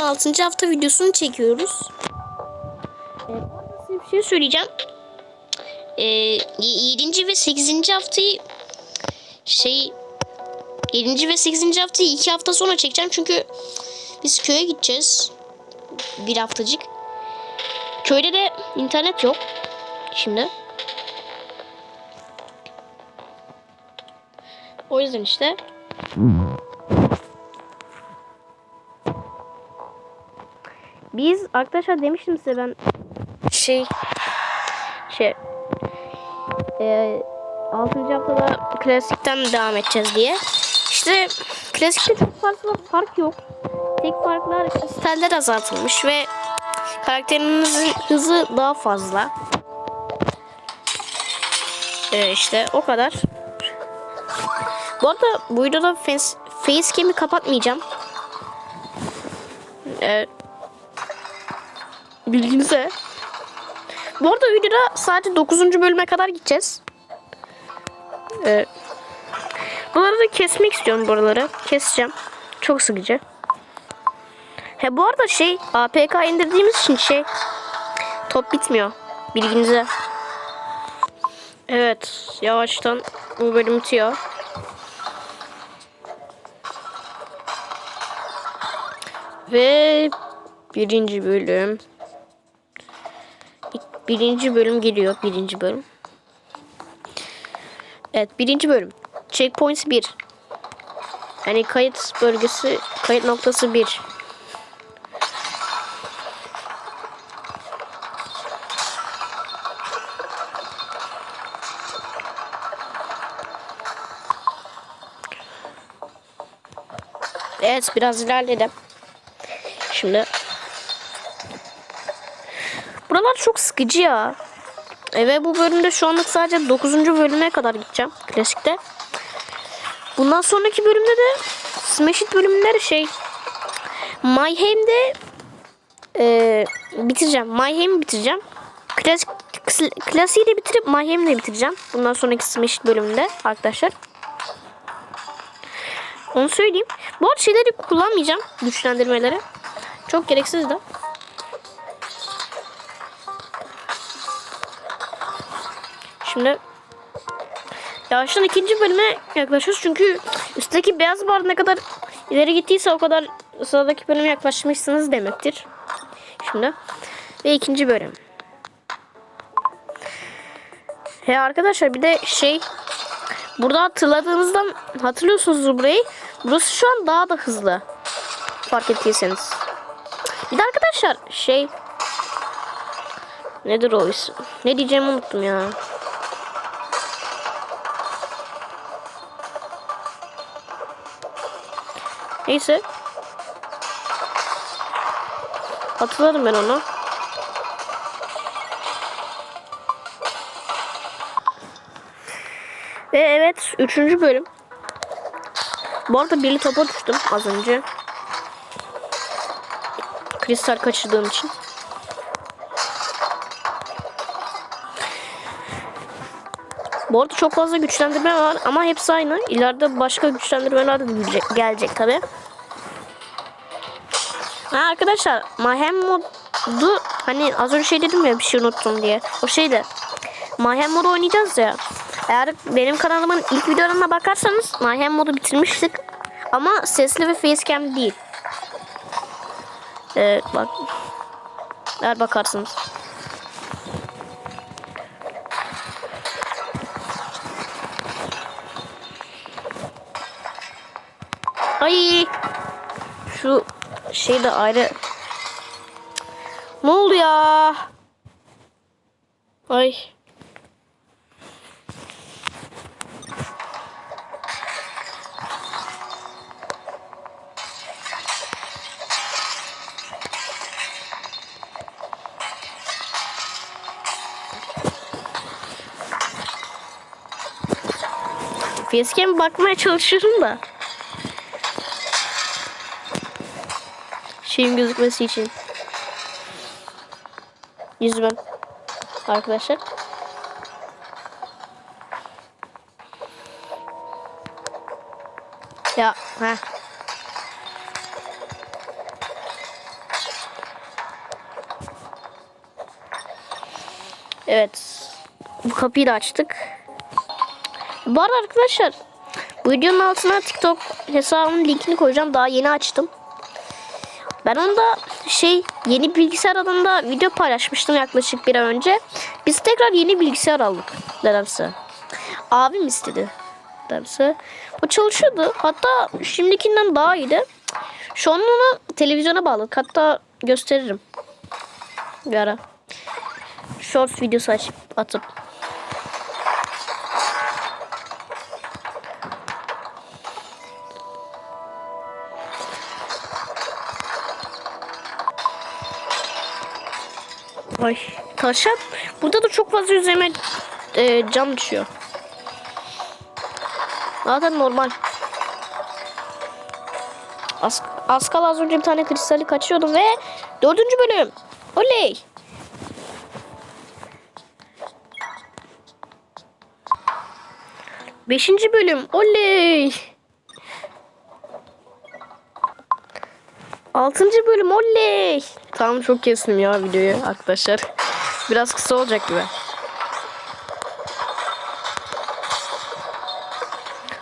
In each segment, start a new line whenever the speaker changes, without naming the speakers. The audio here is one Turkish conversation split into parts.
6. hafta videosunu çekiyoruz. Ee, bir şey söyleyeceğim. Ee, 7. ve 8. haftayı şey 7. ve 8. haftayı 2 hafta sonra çekeceğim çünkü biz köye gideceğiz. Bir haftacık. Köyde de internet yok. Şimdi. O yüzden işte. Biz arkadaşlar demiştim size ben şey şey e, 6. haftada klasikten devam edeceğiz diye. İşte klasikte çok fazla fark yok. Tek farklar kristaller azaltılmış ve karakterinizin hızı daha fazla. Ee, işte o kadar. Bu arada bu videoda face, facecam'i kapatmayacağım. Ee, bilginize. Bu arada videoda sadece 9. bölüme kadar gideceğiz. Ee, buraları da kesmek istiyorum buraları. Keseceğim. Çok sıkıcı. He bu arada şey APK indirdiğimiz için şey top bitmiyor. Bilginize. Evet yavaştan bu bölüm bitiyor. Ve birinci bölüm. Birinci bölüm geliyor. Birinci bölüm. Evet birinci bölüm. Checkpoint 1. Yani kayıt bölgesi, kayıt noktası 1. Evet biraz ilerledim. Şimdi Buralar çok sıkıcı ya. E ve bu bölümde şu anlık sadece 9. bölüme kadar gideceğim klasikte. Bundan sonraki bölümde de Smash It bölümleri şey Mayhem'de e, bitireceğim. Mayhem'i bitireceğim. Klasik klasiği de bitirip Mayhem'i de bitireceğim. Bundan sonraki Smash It bölümünde arkadaşlar. Onu söyleyeyim. Bu arada şeyleri kullanmayacağım. Güçlendirmeleri. Çok gereksiz de. Şimdi yavaştan ikinci bölüme yaklaşıyoruz. Çünkü üstteki beyaz bar ne kadar ileri gittiyse o kadar sıradaki bölüme yaklaşmışsınız demektir. Şimdi ve ikinci bölüm. He arkadaşlar bir de şey burada hatırladığınızdan hatırlıyorsunuz burayı. Burası şu an daha da hızlı. Fark ettiyseniz. Bir de arkadaşlar şey nedir o isim? Ne diyeceğimi unuttum ya. Neyse. Hatırladım ben onu. Ve evet üçüncü bölüm. Bu arada birli topa düştüm az önce. Kristal kaçırdığım için. Bu arada çok fazla güçlendirme var ama hepsi aynı. İleride başka güçlendirmeler de gelecek tabi. Ha arkadaşlar Mahem modu hani az önce şey dedim ya bir şey unuttum diye. O şeyde Mahem modu oynayacağız ya. Eğer benim kanalımın ilk videolarına bakarsanız Mahem modu bitirmiştik. Ama sesli ve facecam değil. Evet bak. Eğer bakarsınız. Ay. Şu şey de ayrı. Ne oldu ya? Ay. Facecam bakmaya çalışıyorum da. şeyim gözükmesi için. Yüzmem. Arkadaşlar. Ya ha. Evet. Bu kapıyı da açtık. Bu arkadaşlar bu videonun altına TikTok hesabımın linkini koyacağım. Daha yeni açtım. Ben onda şey yeni bilgisayar adında video paylaşmıştım yaklaşık bir ay önce. Biz tekrar yeni bilgisayar aldık nedense. Abim istedi nedense. O çalışıyordu. Hatta şimdikinden daha iyiydi. Şu an onu televizyona bağladık. Hatta gösteririm. Bir ara. Shorts videosu açıp atıp. Ay taşak. Burada da çok fazla üzerime e, cam düşüyor. Zaten normal. Az, az kala az önce bir tane kristali kaçıyordum ve dördüncü bölüm. Oley. Beşinci bölüm. Oley. Altıncı bölüm. Oley. Tamam çok kestim ya videoyu arkadaşlar. Biraz kısa olacak gibi.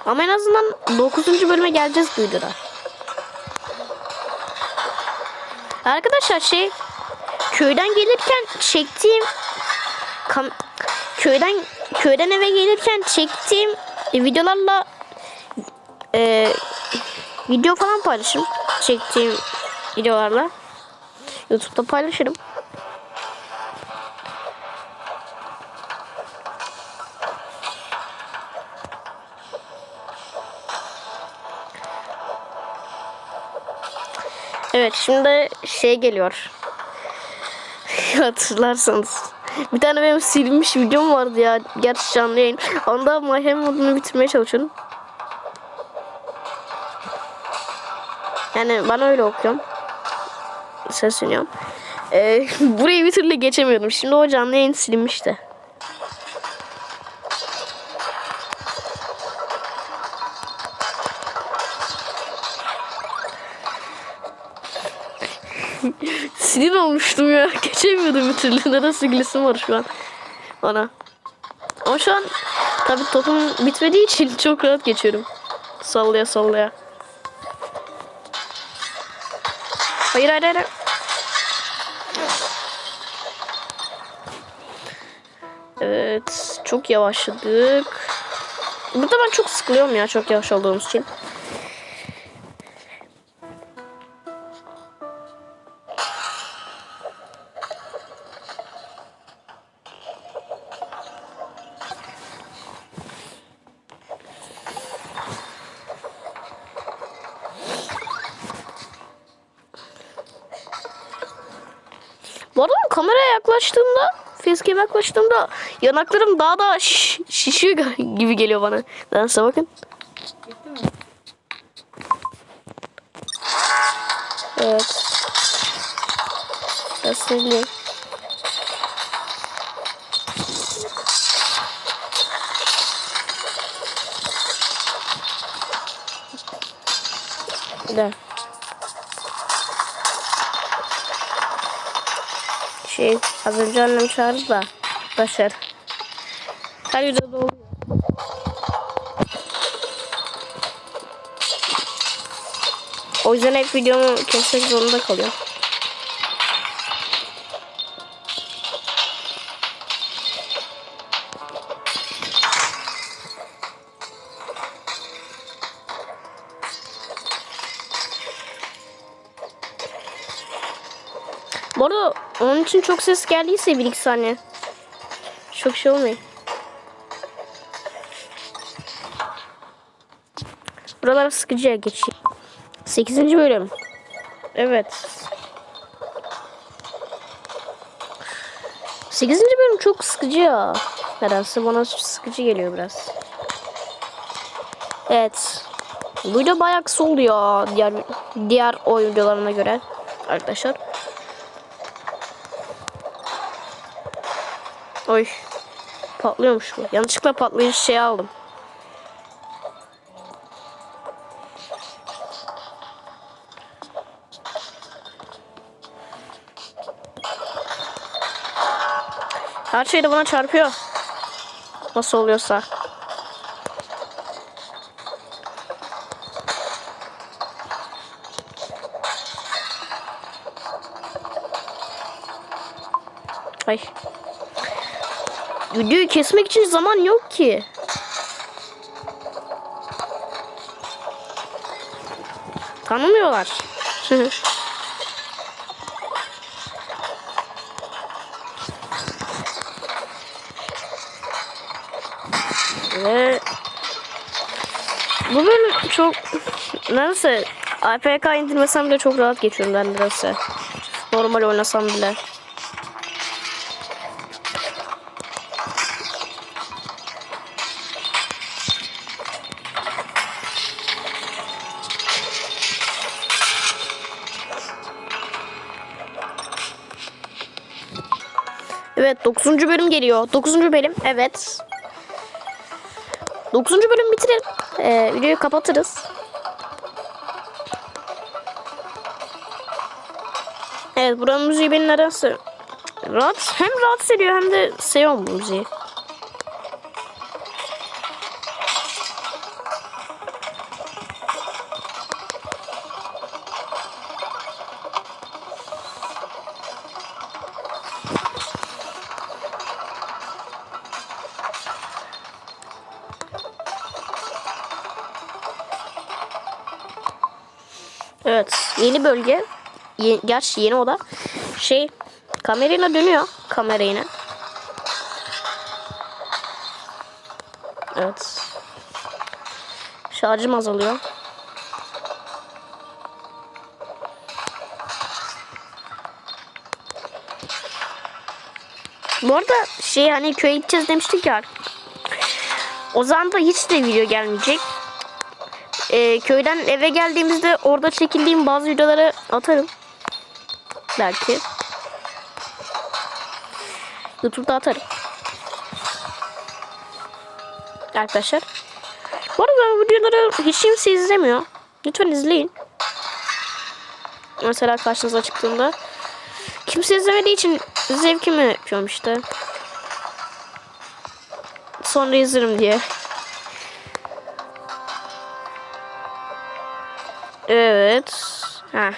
Ama en azından 9. bölüme geleceğiz bu videoda. Arkadaşlar şey köyden gelirken çektiğim köyden köyden eve gelirken çektiğim e, videolarla e, video falan paylaşırım. Çektiğim videolarla YouTube'da paylaşırım. Evet şimdi şey geliyor. Hatırlarsanız. Bir tane benim silinmiş videom vardı ya. Gerçi canlı yayın. Onda Mayhem modunu bitirmeye çalışıyorum. Yani ben öyle okuyorum. Sesleniyorum. Ee, burayı bir türlü geçemiyordum. Şimdi o canlı yayın silinmişti. Sinir olmuştum ya. Geçemiyordum bir türlü. Neresi gülesim var şu an. Ona. Ama şu an tabi topum bitmediği için çok rahat geçiyorum. Sallaya sallaya. Hayır hayır hayır. Evet. Çok yavaşladık. Burada ben çok sıkılıyorum ya çok yavaş olduğumuz için. Bu arada kameraya yaklaştığımda, facecam'e yaklaştığımda yanaklarım daha da şiş- şişiyor gibi geliyor bana. Dansa bakın. Evet. Nasıl bileyim. Şey az önce annem çağırdı da başar. Her videoda oluyor. O yüzden hep videomu kesmek zorunda kalıyor. Bu arada onun için çok ses geldiyse bir iki saniye. Çok şey olmayın. Buralar sıkıcıya geçeyim. 8. bölüm. Evet. 8. bölüm çok sıkıcı ya. Nedense bana sıkıcı geliyor biraz. Evet. Bu video bayağı kısa oldu ya diğer diğer o videolarına göre arkadaşlar. Oy. Patlıyormuş bu. Yanlışlıkla patlayıcı şey aldım. Her şey de bana çarpıyor. Nasıl oluyorsa. Ay. Videoyu kesmek için zaman yok ki. Tanımıyorlar. Ve bu bölüm çok neyse APK indirmesem bile çok rahat geçiyorum ben nedense. Normal oynasam bile. Evet 9. bölüm geliyor. 9. bölüm evet. 9. bölüm bitirelim. Ee, videoyu kapatırız. Evet buranın müziği beni nedense rahat, hem rahatsız ediyor hem de seviyorum bu müziği. Evet yeni bölge. Ye gerçi yeni oda. Şey kamerayla dönüyor. Kamera yine. Evet. Şarjım azalıyor. Bu arada şey hani köye gideceğiz demiştik ya. O zaman da hiç de video gelmeyecek. Ee, köyden eve geldiğimizde orada çekildiğim bazı videoları atarım. Belki. YouTube'da atarım. Arkadaşlar. Bu arada videoları hiç kimse izlemiyor. Lütfen izleyin. Mesela karşınıza çıktığında. Kimse izlemediği için zevkimi yapıyorum işte. Sonra izlerim diye. Evet. Ha.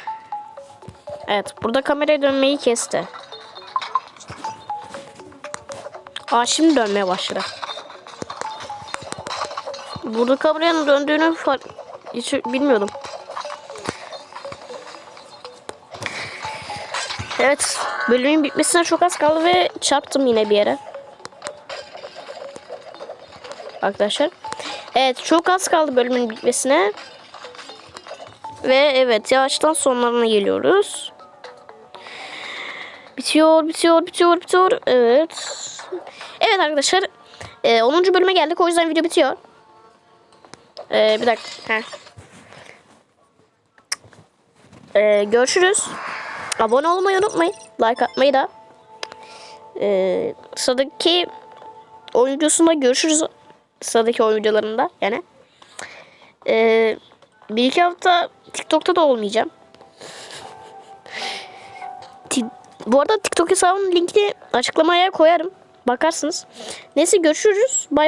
Evet. Burada kameraya dönmeyi kesti. Aa şimdi dönmeye başladı. Burada kameranın döndüğünü hiç bilmiyordum. Evet. Bölümün bitmesine çok az kaldı ve çarptım yine bir yere. Arkadaşlar. Evet çok az kaldı bölümün bitmesine. Ve evet yavaştan sonlarına geliyoruz. Bitiyor, bitiyor, bitiyor, bitiyor. Evet. Evet arkadaşlar. E, 10. bölüme geldik. O yüzden video bitiyor. E, bir dakika. Heh. Görüşürüz. Abone olmayı unutmayın. Like atmayı da. E, sıradaki oyun videosunda görüşürüz. Sıradaki oyun videolarında yani. Eee bir iki hafta TikTok'ta da olmayacağım. Bu arada TikTok hesabımın linkini açıklamaya koyarım. Bakarsınız. Neyse görüşürüz. Bay